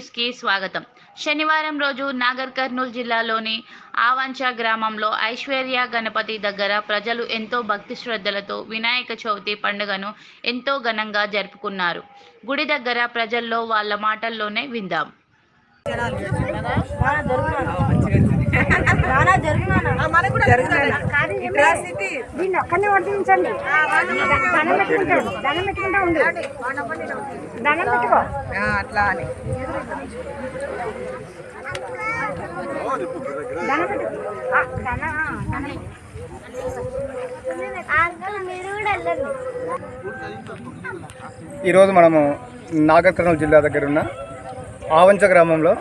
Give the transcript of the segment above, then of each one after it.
న్యూస్కి స్వాగతం. శనివారం రోజు నాగర్ కర్నూలు జిల్లాలోని ఆవంచ గ్రామంలో ఐశ్వర్య గణపతి దగ్గర ప్రజలు ఎంతో భక్తి శ్రద్ధలతో వినాయక చవితి పండుగను ఎంతో ఘనంగా జరుపుకున్నారు. గుడి దగ్గర ప్రజల్లో వాళ్ళ మాటల్లోనే విందాం. దీన్ని ఒక్కనే వడ్డించండి దండం పెట్టుకుంటాడు దండం పెట్టుకుంటా ఉండు. దండం పెట్టుకో. అట్లా అని. దండం పెట్టు. ఈరోజు మనము నాగర్ కర్నూలు జిల్లా దగ్గర ఉన్న ఆవంచ గ్రామంలో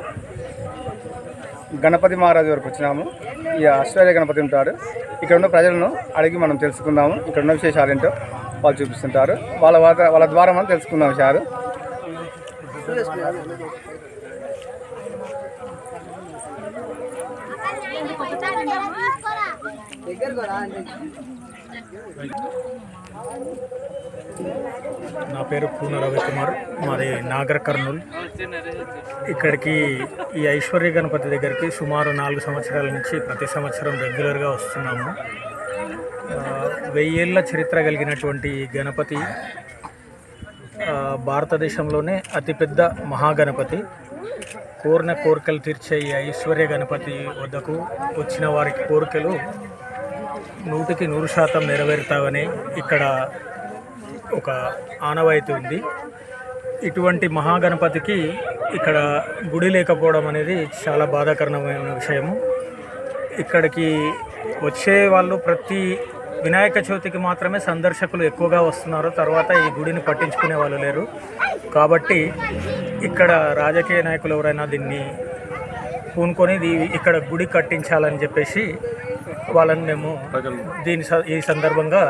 గణపతి మహారాజు వరకు వచ్చినాము. ఈ ఆస్ట్రేలియా గణపతి ఉంటాడు. ఇక్కడ ఉన్న ప్రజలను అడిగి మనం తెలుసుకుందాము. ఇక్కడ ఉన్న విశేషాలు ఏంటో వాళ్ళు చూపిస్తుంటారు. వాళ్ళ వాళ్ళ ద్వారా మనం తెలుసుకుందాం విషయాలు నా పేరు పూన రవికుమార్. మాది నాగర్ కర్నూల్. ఇక్కడికి ఈ ఐశ్వర్య గణపతి దగ్గరికి సుమారు నాలుగు సంవత్సరాల నుంచి ప్రతి సంవత్సరం రెగ్యులర్గా వస్తున్నాము. వెయ్యేళ్ళ చరిత్ర కలిగినటువంటి గణపతి భారతదేశంలోనే అతిపెద్ద మహాగణపతి. కోరిన కోరికలు తీర్చే ఈ ఐశ్వర్య గణపతి వద్దకు వచ్చిన వారికి కోరికలు నూటికి నూరు శాతం నెరవేరుతావని ఇక్కడ ఒక ఆనవాయితీ ఉంది. ఇటువంటి మహాగణపతికి ఇక్కడ గుడి లేకపోవడం అనేది చాలా బాధాకరమైన విషయము. ఇక్కడికి వచ్చే వాళ్ళు ప్రతి వినాయక చవితికి మాత్రమే సందర్శకులు ఎక్కువగా వస్తున్నారు. తర్వాత ఈ గుడిని పట్టించుకునే వాళ్ళు లేరు. కాబట్టి ఇక్కడ రాజకీయ నాయకులు ఎవరైనా దీన్ని పూనుకొని ఇక్కడ గుడి కట్టించాలని చెప్పేసి వాళ్ళని మేము దీని ఈ సందర్భంగా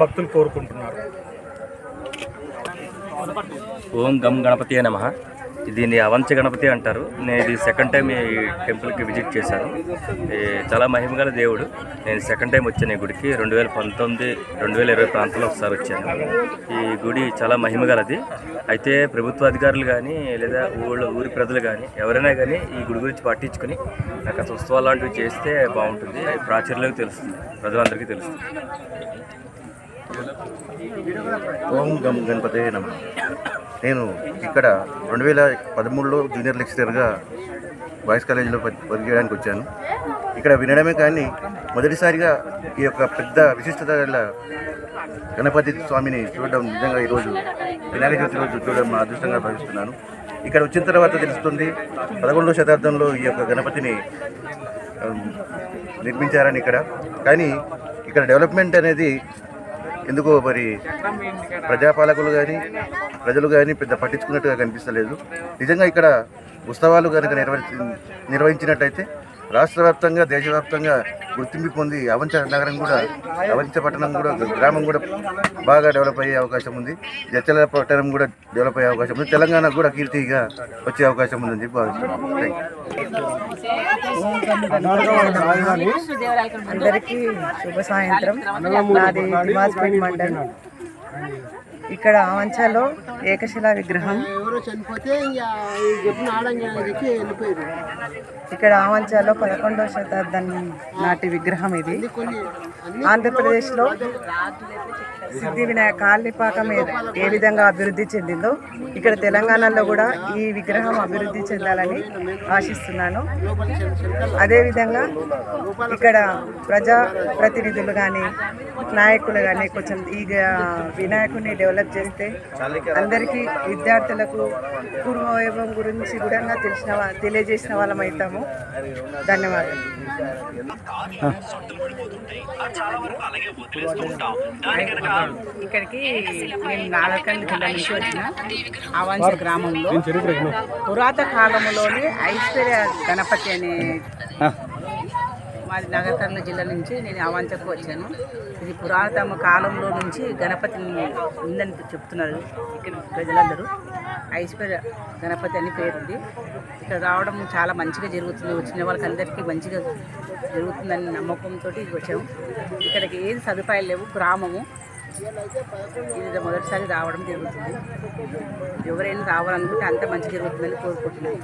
భక్తులు కోరుకుంటున్నారు. ఓం గమ్ గణపతి నమ. దీన్ని అవంచ గణపతి అంటారు. నేను ఇది సెకండ్ టైం ఈ టెంపుల్కి విజిట్ చేశాను. ఈ చాలా మహిమగల దేవుడు. నేను సెకండ్ టైం వచ్చాను ఈ గుడికి. రెండు వేల పంతొమ్మిది రెండు వేల ఇరవై ప్రాంతంలో ఒకసారి వచ్చాను. ఈ గుడి చాలా మహిమగలది అయితే ప్రభుత్వ అధికారులు కానీ లేదా ఊళ్ళో ఊరి ప్రజలు కానీ ఎవరైనా కానీ ఈ గుడి గురించి పట్టించుకుని నాకు ఉత్సవాలు లాంటివి చేస్తే బాగుంటుంది. ప్రాచుర్యంలోకి తెలుస్తుంది. ప్రజలందరికీ తెలుస్తుంది. ఓం గం గణపతే నమ. నేను ఇక్కడ రెండు వేల పదమూడులో జూనియర్ లెక్చరర్గా బాయ్స్ కాలేజీలో పనిచేయడానికి వచ్చాను. ఇక్కడ వినడమే కానీ మొదటిసారిగా ఈ యొక్క పెద్ద విశిష్టత గల గణపతి స్వామిని చూడడం నిజంగా ఈరోజు వినాయక చవితి రోజు చూడడం మా అదృష్టంగా భావిస్తున్నాను. ఇక్కడ వచ్చిన తర్వాత తెలుస్తుంది పదకొండవ శతాబ్దంలో ఈ యొక్క గణపతిని నిర్మించారని ఇక్కడ. కానీ ఇక్కడ డెవలప్మెంట్ అనేది ఎందుకో మరి ప్రజాపాలకులు కానీ ప్రజలు కానీ పెద్ద పట్టించుకున్నట్టుగా కనిపిస్తలేదు. నిజంగా ఇక్కడ ఉత్సవాలు కనుక నిర్వహించి నిర్వహించినట్టయితే రాష్ట్ర వ్యాప్తంగా దేశవ్యాప్తంగా గుర్తింపు పొంది అవంచ నగరం కూడా అవంచ పట్టణం కూడా గ్రామం కూడా బాగా డెవలప్ అయ్యే అవకాశం ఉంది. జచ్చల పట్టణం కూడా డెవలప్ అయ్యే అవకాశం ఉంది. తెలంగాణ కూడా కీర్తిగా వచ్చే అవకాశం ఉందని చెప్పి భావిస్తున్నాం. అందరికీ శుభ సాయంత్రం. నాది మండలం. ఇక్కడ అవంచలో ఏకశిలా విగ్రహం. ఎవరో చనిపోతే ఇక్కడ ఆవంచలో పదకొండవ శతాబ్దం నాటి విగ్రహం ఇది. ఆంధ్రప్రదేశ్లో సిద్ధి వినాయక కాళ్ళిపాకం ఏ- ఏ విధంగా అభివృద్ధి చెందిందో ఇక్కడ తెలంగాణలో కూడా ఈ విగ్రహం అభివృద్ధి చెందాలని ఆశిస్తున్నాను. అదేవిధంగా ఇక్కడ ప్రజా ప్రతినిధులు కానీ నాయకులు కానీ కొంచెం ఈ వినాయకుడిని డెవలప్ చేస్తే అందరికీ విద్యార్థులకు పూర్వ వైభవం గురించి కూడా తెలిసిన వా- తెలియజేసిన వాళ్ళం అవుతాము. ధన్యవాదాలు. ఇక్కడికి నేను నాగర్కల్ జిల్లా నుంచి వచ్చిన అవంశ గ్రామంలో పురాత కాలంలోనే ఐశ్వర్య గణపతి అనే మాది నాగర్కర్నూలు జిల్లా నుంచి నేను అవంచకు వచ్చాను. ఇది పురాతన కాలంలో నుంచి గణపతిని ఉందని చెప్తున్నారు ఇక్కడ ప్రజలందరూ. ఐశ్వర్య గణపతి అని పేరుంది. ఇక్కడ రావడం చాలా మంచిగా జరుగుతుంది. వచ్చిన వాళ్ళకి అందరికీ మంచిగా జరుగుతుందని నమ్మకంతో వచ్చాము. ఇక్కడికి ఏది సదుపాయాలు లేవు. గ్రామము. ఇది మొదటిసారి రావడం జరుగుతుంది. ఎవరైనా రావాలనుకుంటే అంత మంచి జరుగుతుందని కోరుకుంటున్నాను.